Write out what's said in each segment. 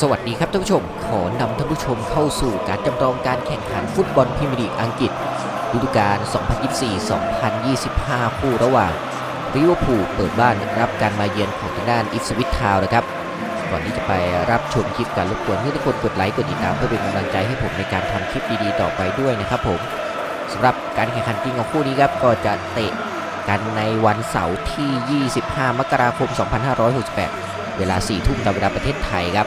สวัสดีครับท่านผู้ชม ขอนำท่านผู้ชมเข้าสู่การจำลองการแข่งขันฟุตบอลพรีเมียร์ลีกอังกฤษฤดูกาล 2024-2025 คู่ระหว่างลิเวอร์พูลเปิดบ้านรับการมาเยือนของทางด้านอิฟสวิตทาวน์นะครับ ก่อนที่จะไปรับชมคลิปการรบกวนให้ทุกคนกดไลค์กดติดตามเพื่อเป็นกำลังใจให้ผมในการทำคลิปดีๆ ต่อไปด้วยนะครับผมสำหรับการแข่งขันจริงของคู่นี้ครับก็จะเตะ กันในวันเสาร์ที่ 25 มกราคม 2568 เวลา 4 ทุ่มตามเวลาประเทศไทยครับ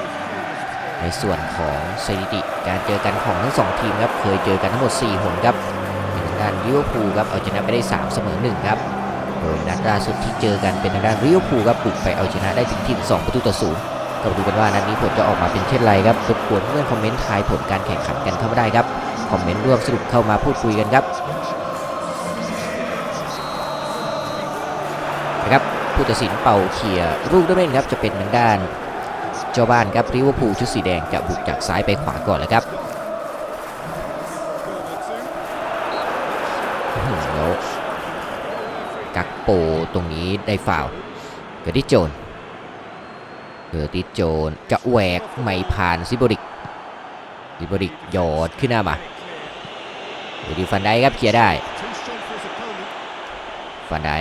ในส่วนของสถิติการเจอกันของทั้งสองทีมครับ เคยเจอกันทั้งหมด 4 หนครับเป็นทางด้านลิเวอร์พูลครับเอาชนะไปได้ 3 เสมอ 1 ครับ โดยนัดล่าสุดที่เจอกันเป็นทางด้านลิเวอร์พูลครับบุกไปเอาชนะได้ถึงที่2ประตูต่อศูนย์ก็มาดูกันว่านัดนี้ผลจะออกมาเป็นเช่นไรครับรบกวนเพื่อนคอมเมนต์ทายผลการแข่งขันกันเข้ามาได้ครับ คอมเมนต์ร่วมสรุปเข้ามาพูดคุยกันครับ ผู้ตัดสินเป่าเขี่ยลูกได้เล่นครับจะเป็นทางด้าน เจ้าบ้านครับลิวอร์พูชุดสีแดงจะบุกจากซ้ายไปขวาก่อนเลยครับหือแล้วกักโปตรงนี้ได้ฟาวเกิดที่โจนเกิดที่โจนจะแหวกไม่ผ่านซิบริกซิบริกหยอดขึ้นหน้ามาเดี๋ยวดีฟันได้ครับเคลียร์ได้ฟันได้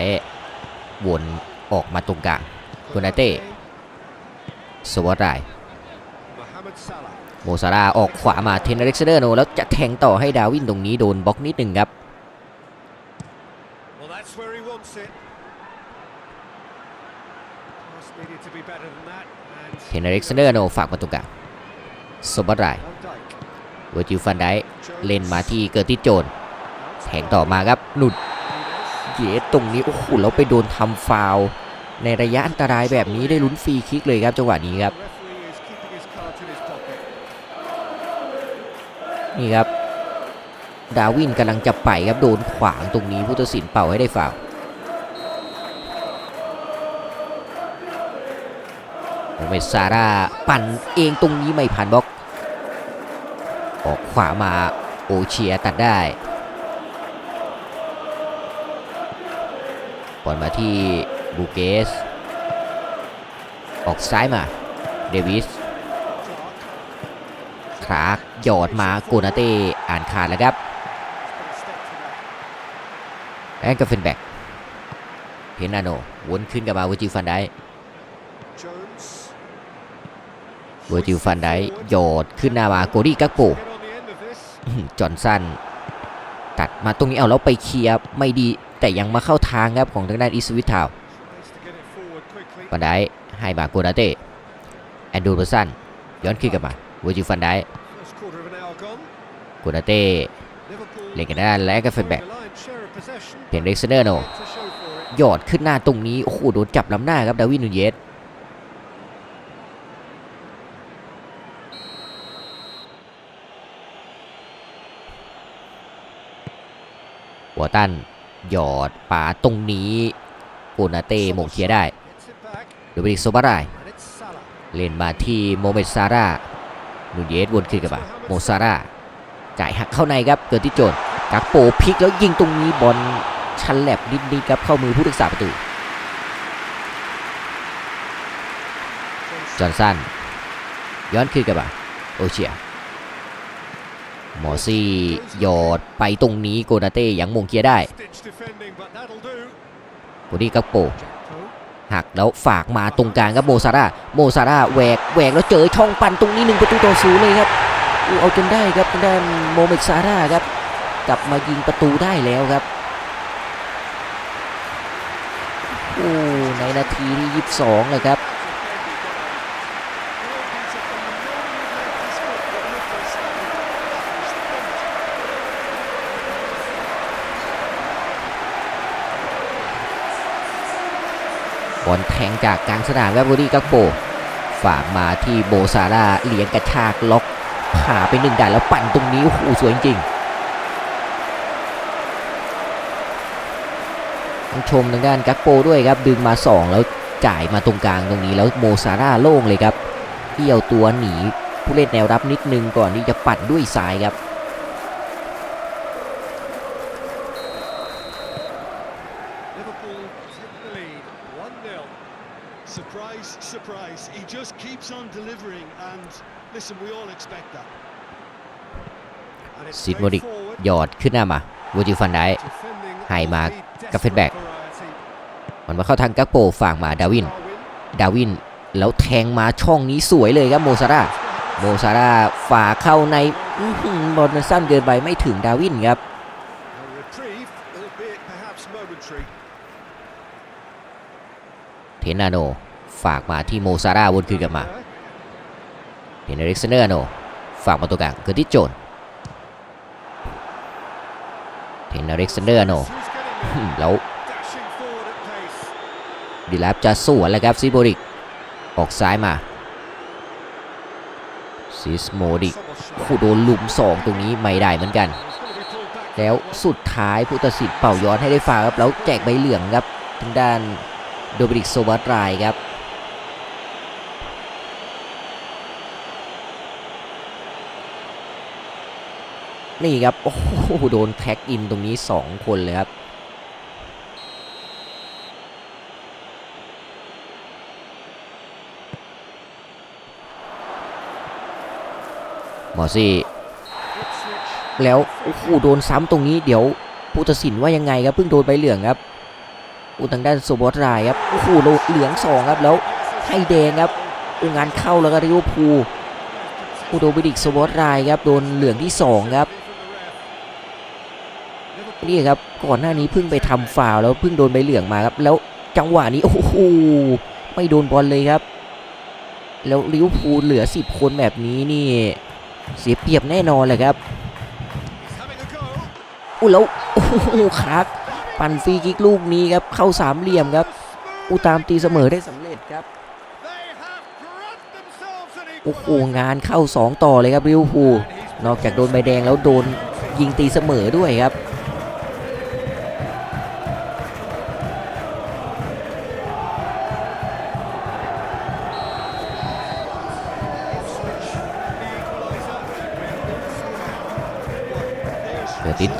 วน ออกมาตรงกลางโกนาเต้สวัสดายโมซาราออกขวามาเทนเร็กเดอร์โนแล้วจะแทงต่อให้ดาวินตรงนี้โดนบล็อกนิดหนึ่งครับ Well, that's where he wants it. Pass needed to be better than that. And เทนเร็กเดอร์โนฝากมาตรงกลางสวัสดาย Van Dijk. เวอร์จิลฟันไดเล่นมาที่เกิร์ติสโจนแทงต่อมาครับหนุด เยตรงนี้โอ้โหแล้วไปโดนทำฟาวในระยะอันตรายแบบนี้ได้ลุ้นฟรีคิกเลยครับจังหวะนี้ครับนี่ครับ ดาวินกำลังจะไปครับโดนขวางตรงนี้ผู้ตัดสินเป่าให้ได้ฟาวโมเมซาร่าปั่นเองตรงนี้ไม่ผ่านบล็อก ออกขวามาโอเชียตัดได้ บอลมาที่บูเกส ออกซ้ายมา เดวิสคลาร์กหยอดมาโกนาเต้อ่านขาดแล้วครับแอนกาเฟนแบ็กเฮนาโนวนขึ้นกับมาเวอร์จิลฟันได Jones. เวอร์จิลฟันไดหยอดขึ้นหน้ามาโกดี้กักโปจอนสันตัดมาตรงนี้เอาแล้วไปเคลียร์ไม่ดี แต่ยังมาเข้าทางครับของทางด้านอิสวิทาวฟันไดให้มาโกนาเต้แอนดูโรสันย้อนขึ้นกลับมาเวอร์จิฟันได First quarter of an hour gone. โกนาเต้เล่นกันด้านและกาเฟนแบ็กเพียงเร็กเซเนอร์โนยอดขึ้นหน้าตรงนี้ โอ้โห โดนจับล้ำหน้าครับ ดาวินนูเยสหัวตัน หยอดป่าตรงนี้โกนาเต้หมงเคลียร์ได้ Gets it back. โดมินิกโซบาราย And it's Salah. เล่นมาที่โมเมดซาร่านูเยสวนขึ้นกับมาโมซาร่าจ่ายหักเข้าในครับเกิดที่โจนกักโปพลิกแล้วยิงตรงนี้บอลชันแลบนิดๆครับเข้ามือผู้รักษาประตูจอห์นสันย้อนคืนกลับมาโอเชีย หมอซี่หยอดไปตรงนี้โกนาเต้ยังมงเคียได้โกดี้กักโปหักแล้วฝากมาตรงกลางครับโมซาร่าโมซาร่าแหวกแหวกแล้วเจอช่องปันตรงนี้หนึ่งประตูต่อศูนย์เลยครับอู้เอาจนได้ครับทางด้านโมเมซาร่าครับ กลับมายิงประตูได้แล้วครับโอ้ในนาทีที่ 22 เลยครับ อลแทงจากกลางสนามครับบอดี้กักโปฝากมาที่โบซาร่าเลี้ยงกระชากล็อกผ่าไปหนึ่งด่านแล้วปั่นตรงนี้โอ้โหสวยจริงต้องชมทางด้านกักโปด้วยครับดึงมา 2 แล้วจ่ายมาตรงกลางตรงนี้แล้วโมซาร่าโล่งเลยครับเที่ยวตัวหนีผู้เล่นแนวรับนิดนึงก่อนที่จะปัดด้วยซ้ายครับ ซิดโมดิกหยอดขึ้นหน้ามาวูจิฟันได้ให้ of มากับเฟดแบ็กมันมาเข้าทางกักโปฝากมาดาวิน ดาวินแล้วแทงมาช่องนี้สวยเลยครับโมซาร่าโมซาร่าฝ่าเข้าในบอลมันสั้นเกินไปไม่ถึงดาวินครับเทนาโนฝากมาที่โมซาร่าวนคืนกลับมาเห็นอเล็กซานอร์โนฝากมาตัวกลางเกิร์ติโจน เห็นอเล็กซานเดอร์โน Who's getting อื there? มแล้ว Dashing forward at pace. ดีแลบจะสวนแล้วครับซิโบริก ออกซ้ายมาซิสโมดิก Somewhat คู่โดนหลุมสองตรงนี้ไม่ได้เหมือนกัน It's got to be pulled back แล้วสุดท้ายผู้ตัดสินเป่าย้อนให้ได้ฟาวครับแล้วแจกใบเหลืองครับทางด้านโดมินิกโซบัสรายครับ นี่ครับ โอ้โหโดนแท็กอินตรงนี้ 2 คนเลยครับหมอซี่แล้วโอ้โหโดนซ้ำตรงนี้เดี๋ยวผู้ตัดสินว่ายังไงครับเพิ่งโดนใบเหลืองครับอุทางด้านโซบอสรายครับโอ้โหโดนเหลืองสองครับแล้วให้แดงครับอ้งานเข้าแล้วก็ริวพูอุโดบิดิกโซบอสรายครับโดนเหลืองที่สองครับ นี่ครับก่อนหน้านี้เพิ่งไปทำฟาวล์แล้วเพิ่งโดนใบเหลืองมาครับ แล้วจังหวะนี้โอ้โหไม่โดนบอลเลยครับ แล้วลิวพูลเหลือ 10 คนแบบนี้นี่ เสียเปรียบแน่นอนเลยครับอู้แล้วโอ้โหครับปั่นฟรีกิกลูกนี้ครับเข้าสามเหลี่ยมครับอูตามตีเสมอได้สำเร็จครับโอ้โหงานเข้า 2 ต่อเลยครับริวพูลนอกจากโดนใบแดงแล้วโดนยิงตีเสมอด้วยครับ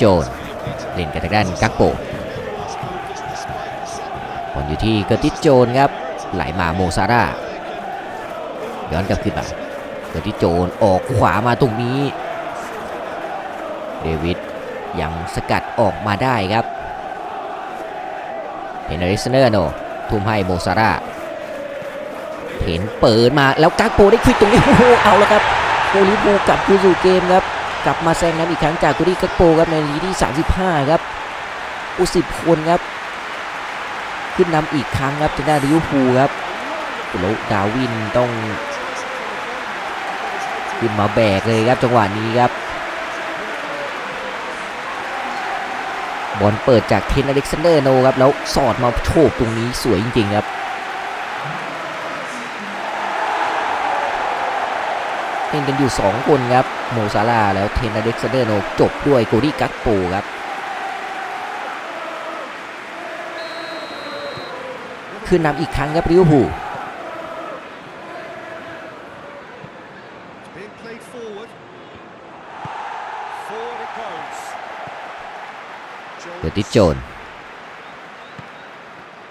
โจนเล่นกับทางด้านกักโปบอลอยู่ที่เกิร์ติสโจนครับ ไหลมาโมซาร่าย้อนกลับขึ้นมาเกิร์ติสโจนออกขวามาตรงนี้ เดวิดยังสกัดออกมาได้ครับเห็นอริสเนอร์โนทุ่มให้โมซาร่าเห็นเปิดมาแล้วกักโปได้ควิดตรงนี้โอ้โหเอาแล้วครับโอลิบูกลับคืนสู่เกมครับ กลับมาแซงน้ำอีกครั้งจากกุดี้กักโปครับในนาทีที่ 35 ครับอุสิบคนครับ ขึ้นนำอีกครั้งครับจะได้านลิเวอร์พูลครับแล้วดาวินต้องขึ้นมาแบกเลยครับจังหวะนี้ครับบอลเปิดจากเทนอเล็กซานเดอร์โนครับแล้วสอดมาโฉบตรงนี้สวยจริงๆครับ เล่นกันอยู่ 2 คนครับโมซาลาแล้วเทนอเล็กซเดอร์โนจบด้วยโกดี้กักโปครับ ขึ้นนำอีกครั้งครับริวพูลเดติโจน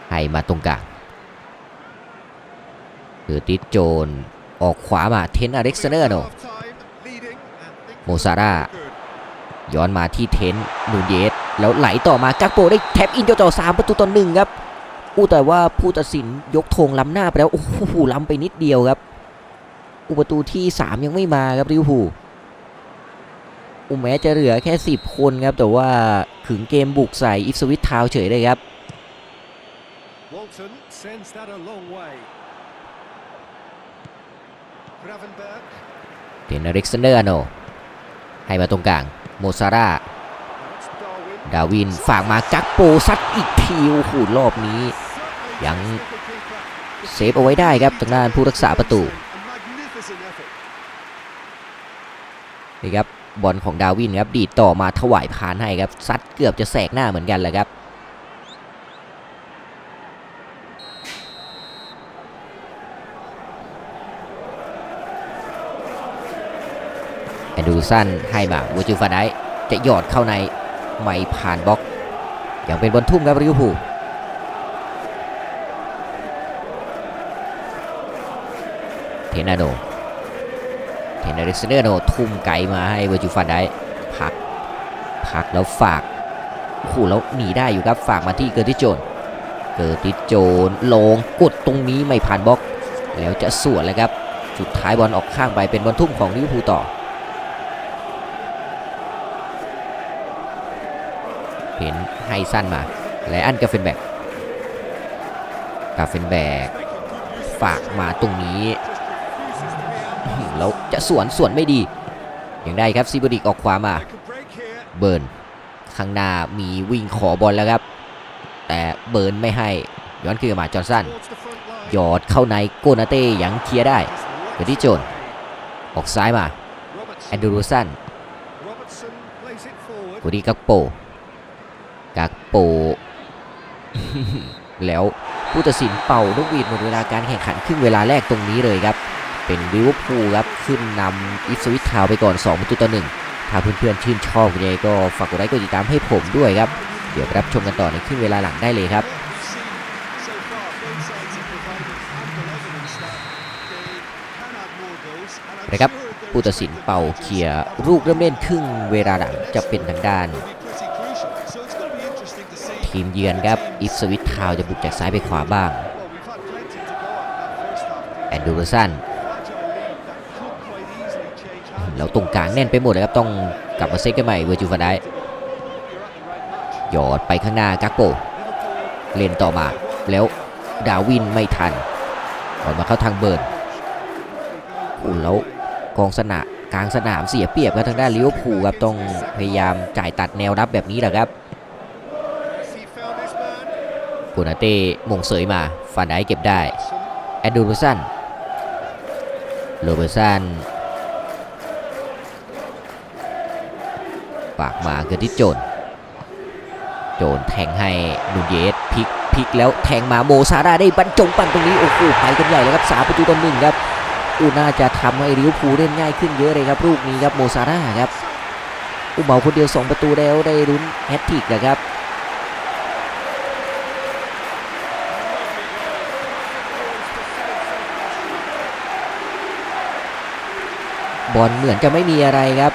ให้มาตรงกลางเดติโจน ออกขวามาเทนอเล็กซานเดอร์โนโมซาร่าย้อนมาที่เทนนูเยสแล้วไหลต่อมากักโปได้แท็บอินเจ่อสามประตูต่อหนึ่งครับอู้แต่ว่าผู้ตัดสินยกธงล้ำหน้าไปแล้ว โอ้โหล้ำไปนิดเดียวครับอุประตูที่ 3 ยังไม่มาครับริวพูอุแม้จะเหลือแค่ 10 คนครับ แต่ว่าขึงเกมบุกใส่อิฟสวิตทาวเฉยเลยครับ Walton sends that a long way. เทนอเล็กซนเดอร์โนให้มาตรงกลาง โมซาร่า ดาวินฝากมากักโปซัดอีกทีโอ้โหรอบนี้ Certainly Young the keeper. เซฟเอาไว้ได้ครับทางด้านผู้รักษาประตู นี่ครับบอลของดาวินครับดีดต่อมาถวายพานให้ครับซัดเกือบจะแสกหน้าเหมือนกันแหละครับ สั้นให้มาวูจูฟานไดจะหยอดเข้าในไม่ผ่านบล็อกอย่างเป็นบอลทุ่มครับริวพูเทนาโดเทนาริสเนอร์โดทุ่มไกมาให้วูจูฟานไดพักพักแล้วฝากคู่แล้วหนีได้อยู่ครับฝากมาที่เกิร์ติโจนเกิดติดโจนลงกดตรงนี้ไม่ผ่านบล็อก แล้วจะสวนเลยครับ สุดท้ายบอลออกข้างไปเป็นบอลทุ่มของลิเวอร์พูลต่อ เห็นให้สั้นมาไลอันกาเฟนแบกกาเฟนแบกฝากมาตรงนี้อื้อหือแล้วจะสวนสวนไม่ดียังได้ครับซีบอดิกออกขวามา They could break here. เบิร์นข้างหน้ามีวิ่งขอบอลแล้วครับ แต่เบิร์นไม่ให้ ย้อนคืนมาจอห์นสัน Towards the front line. หยอดเข้าในโกนาเต้ยังเคลียร์ได้เกอร์ติสโจนออกซ้ายมา Robertson. แอนดูรูสัน Robertson plays it forward. กูดีกักโป กักโป แล้วผู้ตัดสินเป่านกหวีดหมดเวลาการแข่งขันครึ่งเวลาแรกตรงนี้เลยครับ เป็นลิเวอร์พูลครับขึ้นนำอิฟสวิตทาวไปก่อน2ประตูต่อหนึ่งถ้าเพื่อนๆชื่นชอบยังไงก็ฝากกดไลค์กดติดตามให้ผมด้วยครับ เดี๋ยวรับชมกันต่อในครึ่งเวลาหลังได้เลยครับนะครับผู้ตัดสินเป่าเคลียร์ลูกเริ่มเล่นครึ่งเวลาหลังจะเป็นทางด้าน ทีมเยือนครับอิสวิตทาวจะบุกจากซ้ายไปขวาบ้างแอนดูรูสัน Fragile lead that could quite easily change hands. แล้วตรงกลางแน่นไปหมดเลยครับต้องกลับมาเซตกันใหม่เวอร์จูฟันได้หยอดไปข้างหน้ากักโปเล่นต่อมาแล้วดาวินไม่ทันออกมาเข้าทางเบิร์นอุ่นแล้วกองสนามกลางสนามเสียเปรียบครับทางด้านลิเวอร์พูลครับต้องพยายามจ่ายตัดแนวรับแบบนี้แหละครับ กูนาเต้มงเสยมาฟันได้เก็บได้แอนดูโรสันโรเบอร์สันปากมาเกิดที่โจน โจนแทงให้นูนเยสพลิกพลิกแล้วแทงมาโมซาร่าได้บรรจงปั่นตรงนี้โอ้โหไปกันใหญ่เลยครับสามประตูต่อหนึ่งครับอูน่าจะทำให้ลิวพูเล่นง่ายขึ้นเยอะเลยครับลูกนี้ครับโมซาร่าครับอุเหมาคนเดียว 2 ประตูแล้วได้ลุ้นแฮตทริกนะครับ บอลเหมือนจะไม่มีอะไรครับ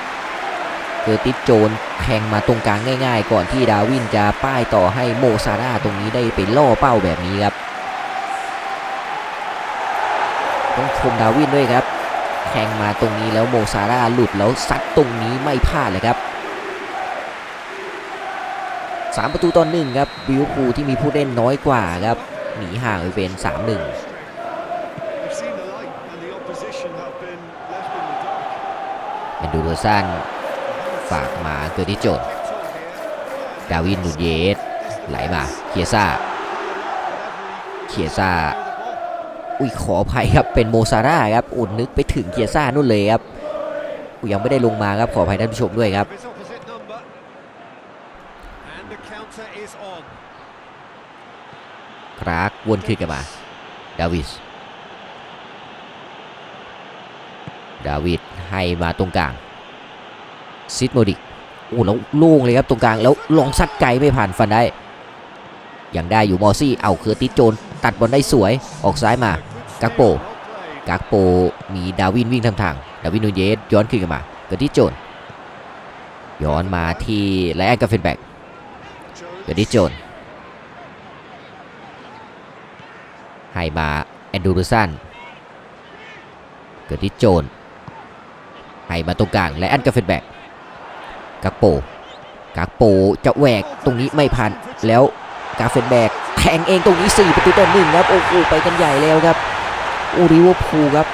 เกอร์ติสโจนแทงมาตรงกลางง่าย ๆ ก่อนที่ดาวินจะป้ายต่อให้โมซาร่าตรงนี้ได้ไปล่อเป้าแบบนี้ครับต้องชมดาวินด้วยครับแทงมาตรงนี้แล้วโมซาร่าหลุดแล้วซัดตรงนี้ไม่พลาดเลยครับ3ประตูต่อหนึ่งครับวิวพูที่มีผู้เล่นน้อยกว่าครับหนีห่างไปเป็น3-1 We've seen the light and อนดูโรสันฝากมาเกอร์ติโจนดาวินนูเยสไหลมาเคียซ่าเคียซ่าอุ้ยขออภัยครับเป็นโมซาร่าครับอุ่นนึกไปถึงเคียซ่านู่นเลยครับอุ๊ยยังไม่ได้ลงมาครับขออภัยท่านผู้ชมด้วยครับครากวนขึ้นกลับมาดาวิสดาวิด ให้มาตรงกลางซิดโมดิกโอ้แล้วล่งเลยครับตรงกลางแล้วลองซัดไกลไม่ผ่านฟันได้ยังได้อยู่มอซี่เอาเคอติสโจนตัดบอลได้สวยออกซ้ายมากักโปกากโปมีดาวินวิ่งทางทางดาวินนูเยสย้อนขึ้นกลับมาเกิดที่โจนย้อนมาที่ไลออนกาเฟนแบกเกิดที่โจนให้มาแอนดูรูสันเกิดที่โจน ให้มาตรงกลางไละออนกาเฟนแบกกากโปกากโปจะแหวกตรงนี้ไม่ผ่านแล้วกาเฟนแบกแทงเองตรงนี้ 4 ประตูต่อหนึ่งครับโอ้โหไปกันใหญ่แล้วครับโอ้ริวอร์พูครับ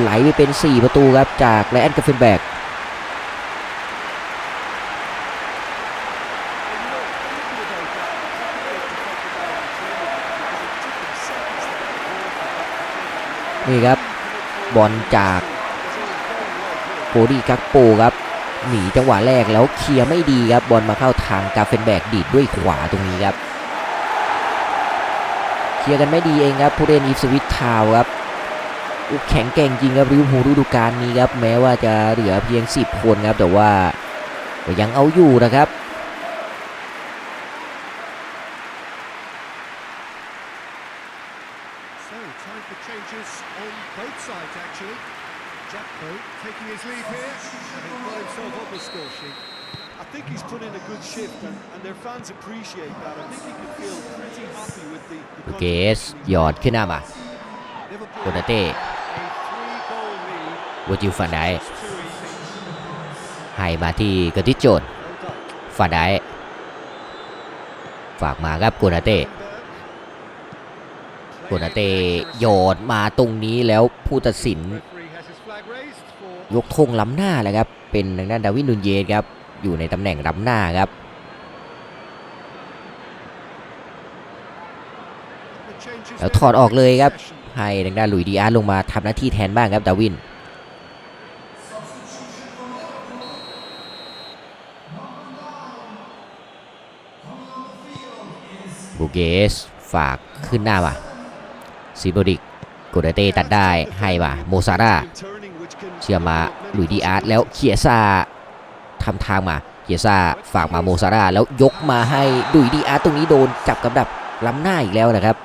ไหลไปเป็น 4 ประตูครับจากไลออนกาเฟนแบกนี่ครับบอลจาก โกดีกักโปครับหนีจังหวะแรกแล้วเคลียร์ไม่ดีครับบอลมาเข้าทางกาเฟนแบกดีดด้วยขวาตรงนี้ครับเคลียร์กันไม่ดีเองครับผู้เล่นอีฟสวิตทาวครับอุกแข็งแกร่งจริงครับริวพูฤดูกาลนี้ครับแม้ว่าจะเหลือเพียง 10 คนครับแต่ว่าก็ยังเอาอยู่นะครับ got himself on the score sheet. I think he's put in a good shift, and, and their fans appreciate that. I think he can feel pretty happy with the, the เกส หยอดขึ้นหน้ามา Liverpool โกนาเต้ a three-goal lead. วัจิวฟันได It's too easy. ให้มาที่กระติชโจน Well done. ฟันไดฝากมาครับโกนาเต้ โกนาเต้โยนมาตรงนี้แล้วผู้ตัดสิน Referee has his flag raised for ยกธงล้ำหน้าเลยครับ เป็นทางด้านดาวินนูนเยสครับ อยู่ในตำแหน่งล้ำหน้าครับ แล้วถอดออกเลยครับ ให้ทางด้านลุยดีอาร์ลงมาทำหน้าที่แทนบ้างครับดาวินบูเกสฝากขึ้นหน้ามาซิโบดิกโกเดเต้ตัดได้ให้มาโมซาร่าเชื่อมา ลุยดีอาร์ตแล้วเคียซาทำทางมาเคียซาฝากมาโมซาร่าแล้วยกมาให้หลุยดีอาร์ตตรงนี้โดนจับกับดับล้ำหน้าอีกแล้วนะครับ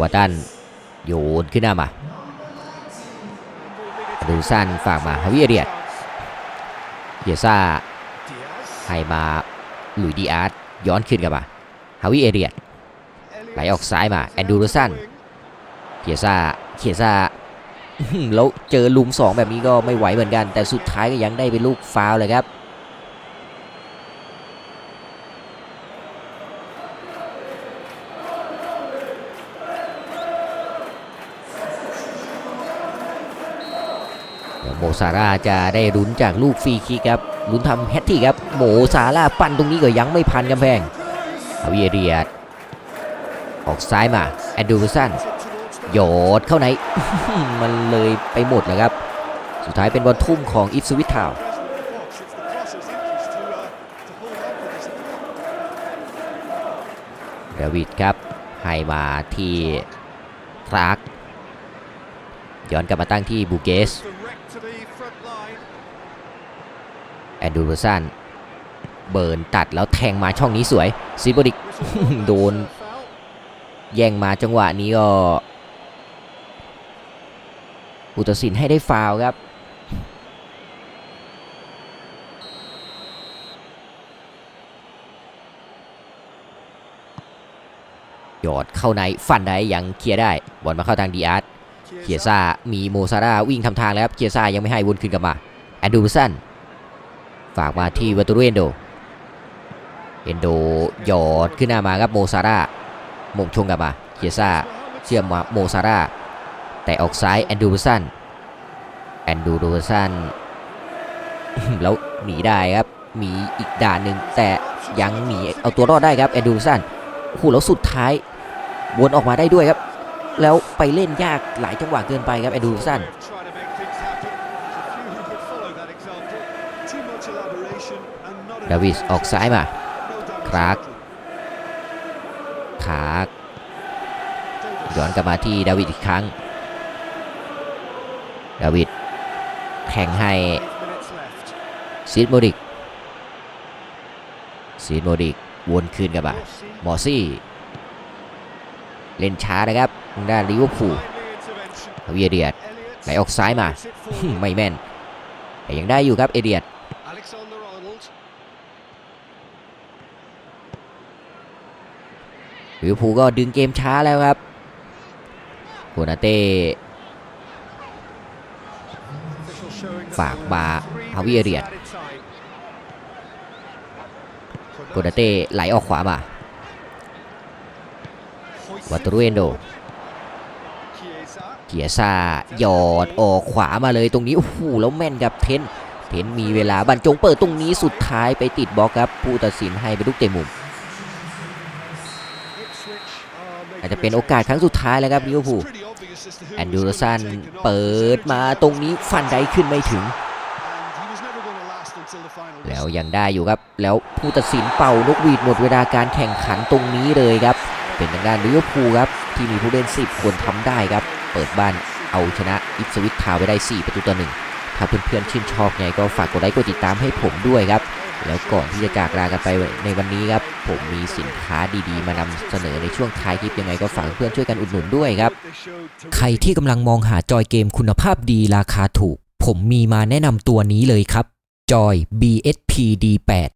วาตันโยนขึ้นหน้ามาดูสั้นฝากมาฮาวิเอเรียด เกียซ่าให้มาหลุยดีอาร์ตย้อนขึ้นกลับมาฮาวิเอเรียดไหลออกซ้ายมาแอนดูรสันเกียซ่าเคียซ่าแล้วเจอลุมสองแบบนี้ก็ไม่ไหวเหมือนกัน แต่สุดท้ายก็ยังได้เป็นลูกฟาวเลยครับ เดี๋ยวโม ซาร่าจะได้ลุ้นจากลูกฟรีคิกครับลุ้นทำแฮตทริกครับโมซาร่าปั้นตรงนี้ก็ยังไม่พันกำแพงอาวิเอเรียดออกซ้ายมาแอนดูรูสันโยดเข้าในมันเลยไปหมดเลยครับ สุดท้ายเป็นบอลทุ่มของอิฟสวิททาว President of the box. It's the crosser's interest to, uh, to hold on for this. เดวิดครับ ให้มาที่คลาร์กย้อนกลับมาตั้งที่บูเกส Direct to the front line. แอนดูรูสันเบิร์นตัดแล้วแทงมาช่องนี้สวยซิบดิก Whistle on. โดน That's a foul. แย่งมาจังหวะนี้ก็อุตสินให้ได้ฟาวล์ครับ หยอดเข้าในฟันได้ยังเคลียร์ได้บอลมาเข้าทางดีอาร์ต เคียซ่ามีโมซาร่าวิ่งทำทางแล้วครับเคียซ่ายังไม่ให้วนคืนกลับมาแอนดูสันฝากมาที่วัตตุเรนโดเอนโดหยอดขึ้นหน้ามาครับโมซาร่ามงชงกลับมาเคียซ่าเชื่อมมาโมซาร่าแต่ออกซ้ายแอนดูรูสันแอนดูรูสันแล้วหนีได้ครับมีอีกด่านหนึ่งแต่ยังหนีเอาตัวรอดได้ครับแอนดูรูสันโอ้โหแล้วสุดท้ายวนออกมาได้ด้วยครับ แล้วไปเล่นยากหลายจังหวะเกินไปครับเอดูสันดาวิสออกซ้ายมาครากขากย้อนกลับมาที่ดาวิดอีกครั้ง ดาวิดแข่งให้ซีดโมดิกซีดโมดิกวนคืนกลับ่ามอซี่ เล่นช้านะครับทางด้านลิเวอร์พูล timely intervention. ฮาวิเอเดียดไหลออกซ้ายมา ไม่แม่น แต่ยังได้อยู่ครับเอเดียดลิเวอร์พูลก็ดึงเกมช้าแล้วครับโคนาเต้ฝากมาฮาวิเอเดียดโคนาเต้ไหลออกขวามา วัตุเรนโดเกียซาหยอดออกขวามาเลยตรงนี้โอ้โหแล้วแม่นกับเทนเทนมีเวลาบรรจงเปิดตรงนี้สุดท้ายไปติดบล็อกครับ ผู้ตัดสินให้ไปลูกเตะมุม อาจจะเป็นโอกาสครั้งสุดท้ายแล้วครับลิเวอร์พูลแอนดูรสันเปิดมาตรงนี้ฟันได้ขึ้นไม่ถึง แล้วยังได้อยู่ครับ แล้วผู้ตัดสินเป่านกหวีดหมดเวลาการแข่งขันตรงนี้เลยครับ เป็นทางด้านลิเวอร์พูลครับที่มีผู้เล่น 10 คนทำได้ครับ เปิดบ้านเอาชนะอิฟสวิตทาวไปได้ 4 ประตูต่อหนึ่งถ้าเพื่อนๆชื่นชอบไงก็ฝากกดไลค์กดติดตามให้ผมด้วยครับ แล้วก่อนที่จะจากลากันไปในวันนี้ครับ ผมมีสินค้าดีๆ มานำเสนอในช่วงท้ายคลิปยังไงก็ฝากเพื่อนช่วยกันอุดหนุนด้วยครับ ใครที่กำลังมองหาจอยเกมคุณภาพดีราคาถูก ผมมีมาแนะนำตัวนี้เลยครับจอย BSP D8